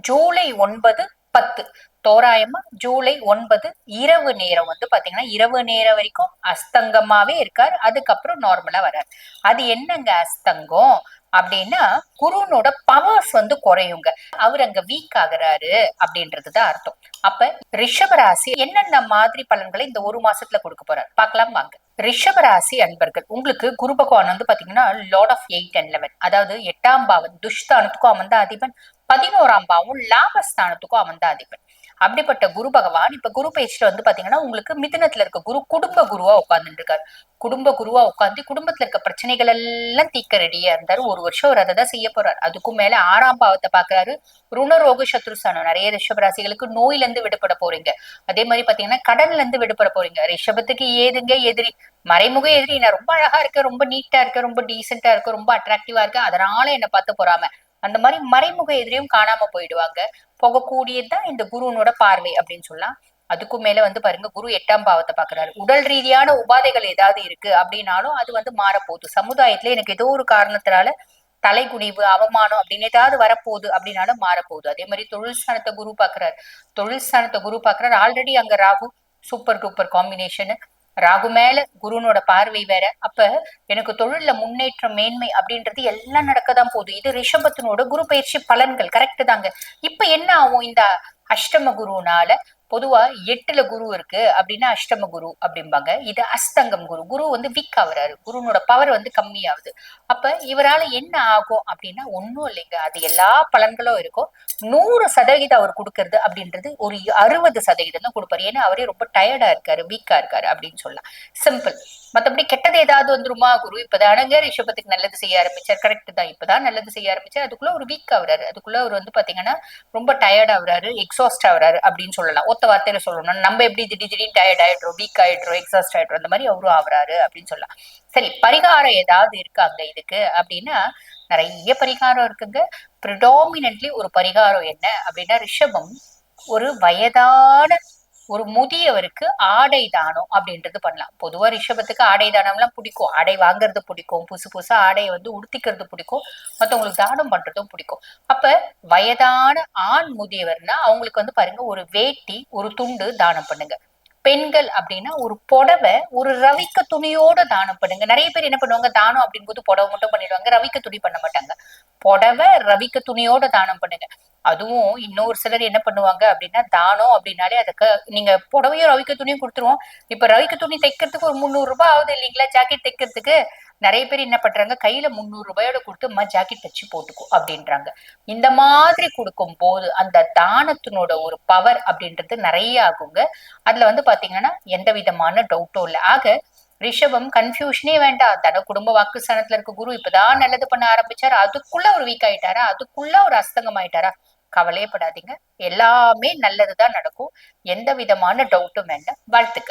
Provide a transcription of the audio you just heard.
ஜூலை ஒன்பது பத்து. தோராயமா ஜூலை ஒன்பது இரவு நேரம் வந்து பாத்தீங்கன்னா இரவு நேரம் வரைக்கும் அஸ்தங்கமாவே இருக்கார். அதுக்கப்புறம் நார்மலா வர்றார். அது என்னங்க அஸ்தங்கம்? அப்படின்னா குருனோட பவர்ஸ் வந்து குறையுங்க. அவர் அங்க வீக் ஆகுறாரு அப்படின்றதுதான் அர்த்தம். அப்ப ரிஷபராசி என்னென்ன மாதிரி பலன்களை இந்த ஒரு மாசத்துல கொடுக்க போறாரு? பார்க்கலாம் வாங்க. ரிஷபராசி அன்பர்கள் உங்களுக்கு குரு பகவான் வந்து பாத்தீங்கன்னா lord of eight and eleven அதாவது எட்டாம் பாவன் துஷ்தானத்துக்கும் அவன் தான் அதிபன் பதினோராம் பாவம் லாபஸ்தானத்துக்கும் அவன் தான் அதிபன். அப்படிப்பட்ட குரு பகவான் இப்ப குரு பயிற்சியில வந்து பாத்தீங்கன்னா உங்களுக்கு மிதினத்துல இருக்க குரு குடும்ப குருவா உட்கார்ந்துட்டு இருக்காரு குடும்ப குருவா உட்காந்து குடும்பத்துல இருக்க பிரச்சனைகள் எல்லாம் தீக்க ரெடியா இருந்தாரு. ஒரு வருஷம் அவர் அதை தான் செய்ய போறாரு. அதுக்கும் மேல ஆறாம் பாவத்தை பாக்குறாரு. ருணரோக சத்ருசானம் நிறைய ரிஷபராசிகளுக்கு நோயில இருந்து விடுபட போறீங்க. அதே மாதிரி பாத்தீங்கன்னா கடன்ல இருந்து விடுபட போறீங்க. ரிஷபத்துக்கு ஏதுங்க எதிரி? மறைமுக எதிரி. நான் ரொம்ப அழகா இருக்க ரொம்ப நீட்டா இருக்க ரொம்ப டீசென்டா இருக்க ரொம்ப அட்ராக்டிவா இருக்க அதனால என்ன பார்த்து போறாம. அந்த மாதிரி மறைமுக எதிரியும் காணாம போயிடுவாங்க. போகக்கூடியதுதான் இந்த குருவனோட பார்வை அப்படின்னு சொல்லலாம். அதுக்கும் மேல வந்து பாருங்க குரு எட்டாம் பாவத்தை பாக்குறாரு உடல் ரீதியான உபாதைகள் ஏதாவது இருக்கு அப்படின்னாலும் அது வந்து மாறப்போகுது. சமுதாயத்துல எனக்கு ஏதோ ஒரு காரணத்தினால தலைகுனிவு அவமானம் அப்படின்னு ஏதாவது வரப்போகுது அப்படின்னாலும் மாறப்போகுது. அதே மாதிரி தொழில் ஸ்தானத்தை குரு பாக்குறாரு தொழில் ஸ்தானத்தை குரு பாக்குறாரு ஆல்ரெடி அங்க Rahu super duper combination Rahu மேல குருனோட பார்வை வேற. அப்ப எனக்கு தொழில்ல முன்னேற்றம் மேன்மை அப்படின்றது எல்லாம் நடக்கதான் போகுது. இது ரிஷபத்தினோட குரு பயிற்சி பலன்கள். கரெக்ட் தாங்க. இப்ப என்ன ஆகும் இந்த அஷ்டம குருனால? பொதுவா எட்டுல குரு இருக்கு அப்படின்னா அஷ்டம குரு அப்படிம்பாங்க. இது அஸ்தங்கம் குரு. குரு வந்து வீக் ஆகுறாரு. குருனோட பவர் வந்து கம்மியாகுது. அப்ப இவரால என்ன ஆகும் அப்படின்னா ஒன்றும் இல்லைங்க. அது எல்லா பலன்களும் இருக்கும். நூறு சதவீதம் அவர் கொடுக்கறது அப்படின்றது ஒரு அறுபது சதவீதம் தான் கொடுப்பாரு. ஏன்னா அவரே ரொம்ப டயர்டா இருக்காரு வீக்கா இருக்காரு அப்படின்னு சொல்லலாம். சிம்பிள் மத்தபடி கெட்டது ஏதாவது வந்துருமா? குரு இப்பதானங்க ரிஷபத்துக்கு நல்லது செய்ய ஆரம்பிச்சார். கரெக்ட் தான். இப்பதான் நல்லது செய்ய ஆரம்பிச்சார். அதுக்குள்ள ஒரு வீக் ஆகுறாரு. அதுக்குள்ள அவர் வந்து பாத்தீங்கன்னா ரொம்ப டயர்ட் ஆகுறாரு எக்ஸாஸ்ட் ஆகுறாரு அப்படின்னு சொல்லலாம். ஒத்த வார்த்தையில சொல்லணும். நம்ம எப்படி திடீர் திடீர்னு டயர்ட் ஆயிடுறோம் வீக் ஆயிடுறோம் எக்ஸாஸ்ட் ஆயிடுறோம் அந்த மாதிரி அவரும் ஆகுறாரு அப்படின்னு சொல்லலாம். சரி பரிகாரம் ஏதாவது இருக்காங்க இதுக்கு? அப்படின்னா நிறைய பரிகாரம் இருக்குங்க. ப்ரிடாமினன்ட்லி ஒரு பரிகாரம் என்ன அப்படின்னா ரிஷபம் ஒரு வயதான ஒரு முதியவருக்கு ஆடை தானம் அப்படின்றது பண்ணலாம். பொதுவா ரிஷபத்துக்கு ஆடை தானம்லாம் பிடிக்கும். ஆடை வாங்குறது பிடிக்கும். புதுசு புதுசா ஆடையை வந்து உடுத்திக்கிறது பிடிக்கும். மத்தவங்களுக்கு தானம் பண்றதும் பிடிக்கும். அப்ப வயதான ஆண் முதியவர்னா அவங்களுக்கு வந்து பாருங்க ஒரு வேட்டி ஒரு துண்டு தானம் பண்ணுங்க. பெண்கள் அப்படின்னா ஒரு புடவை ஒரு ரவிக்க துணியோட தானம் பண்ணுங்க. நிறைய பேர் என்ன பண்ணுவாங்க தானம் அப்படின் போது புடவை மட்டும் பண்ணிடுவாங்க ரவிக்க துணி பண்ண மாட்டாங்க. புடவை ரவிக்க துணியோட தானம் பண்ணுங்க. அதுவும் இன்னொரு சிலர் என்ன பண்ணுவாங்க அப்படின்னா தானம் அப்படின்னாலே அதுக்கு நீங்க புடவையும் ரவிக்க துணியும் கொடுத்துருவோம். இப்ப ரவிக்க துணி தைக்கிறதுக்கு ஒரு முந்நூறு ரூபாய் ஆகுது இல்லைங்களா ஜாக்கெட் தைக்கிறதுக்கு? நிறைய பேர் என்ன பண்றாங்க கையில முந்நூறு ரூபாயோட கொடுத்து அம்மா ஜாக்கெட் தச்சு போட்டுக்கோ அப்படின்றாங்க. இந்த மாதிரி கொடுக்கும் போது அந்த தானத்தினோட ஒரு பவர் அப்படின்றது நிறைய ஆகுங்க. அதுல வந்து பாத்தீங்கன்னா எந்த விதமான டவுட்டும் இல்லை. ஆக ரிஷபம் கன்ஃபியூஷனே வேண்டாம். தன குடும்ப வாக்குஸ்தானத்துல இருக்க குரு இப்பதான் நல்லது பண்ண ஆரம்பிச்சாரு. அதுக்குள்ள ஒரு வீக் ஆயிட்டாரா? அதுக்குள்ள ஒரு அஸ்தங்கம் ஆயிட்டாரா கவலையப்படாதீங்க. எல்லாமே நல்லதுதான் நடக்கும். எந்த விதமான டவுட்டும் வேண்டாம். வாழ்த்துக்கள்.